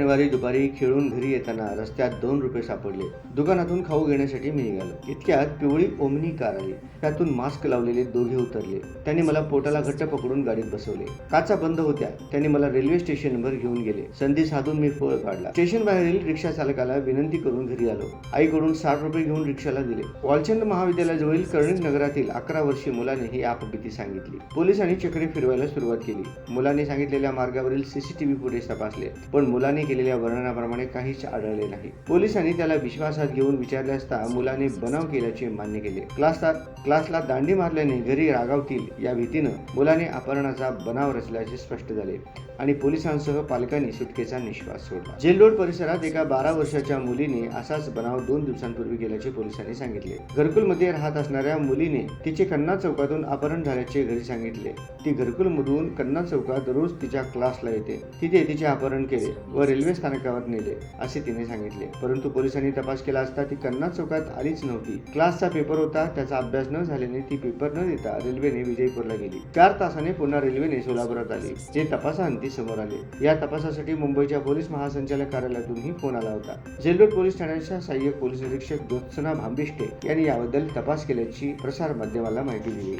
शनिवारी दुपारी खेळून घरी येताना रस्त्यात दोन रुपये सापडले. दुकानातून खाऊ घेण्यासाठी मी निघालो. इतक्यात पिवळी ओमनी कार आली. त्यातून मास्क लावलेले दोघे उतरले. त्यांनी मला पोटाला घट्ट पकडून गाडीत बसवले. काचा बंद होत्या. त्यांनी मला रेल्वे स्टेशनवर घेऊन गेले. संधी साधून मी पळ काढला. स्टेशन बाहेरील रिक्षा चालकाला विनंती करून घरी आलो. आईकडून साठ रुपये घेऊन रिक्षाला दिले. वालचंद महाविद्यालयाजवळील कर्णिक नगरातील अकरा वर्षीय मुलाने ही आपबीती सांगितली. पोलिसांनी चक्री फिरवायला सुरुवात केली. मुलाने सांगितलेल्या मार्गावरील सीसीटीव्ही फुटेज तपासले. पण मुलाने केलेल्या वर्णनाप्रमाणे काहीच आढळले नाही. पोलिसांनी त्याला विश्वासात घेऊन विचारले असता मुलाने बनाव केल्याचे मान्य केले. क्लासला क्लासला दांडी मारल्याने घरी रागावतील या भीतीनं मुलाने अपहरणाचा बनाव रचल्याचे स्पष्ट झाले आणि पोलिसांसह पालकांनी सुटकेचा निश्वास सोडला. जेल परिसरात एका बारा वर्षाच्या मुलीने असाच बनाव दोन दिवसांपूर्वी केल्याचे पोलिसांनी सांगितले. घरकुलमध्ये राहत असणाऱ्या मुलीने तिचे कन्ना चौकातून अपहरण झाल्याचे घरी सांगितले. ती घरकुलमधून कन्ना चौकात रोज तिच्या क्लासला येते. तिथे तिचे अपहरण केले व रेल्वे स्थानकावर नेले असे तिने सांगितले. परंतु पोलिसांनी तपास केला असता ती कन्ना चौकात आलीच नव्हती. क्लासचा पेपर होता त्याचा अभ्यास न झाल्याने ती पेपर न देता रेल्वेने विजयपूरला गेली. चार तासाने पुन्हा रेल्वेने सोलापुरात आली जे तपासाअंती समोर आले. या तपासासाठी मुंबईच्या पोलीस महासंचालक कार्यालयातूनही फोन आला होता. जेलरोड पोलीस ठाण्याच्या सहाय्यक पोलीस निरीक्षक ज्योत्सना भांबिष्टे यांनी याबद्दल तपास केल्याची प्रसार माध्यमाला माहिती दिली.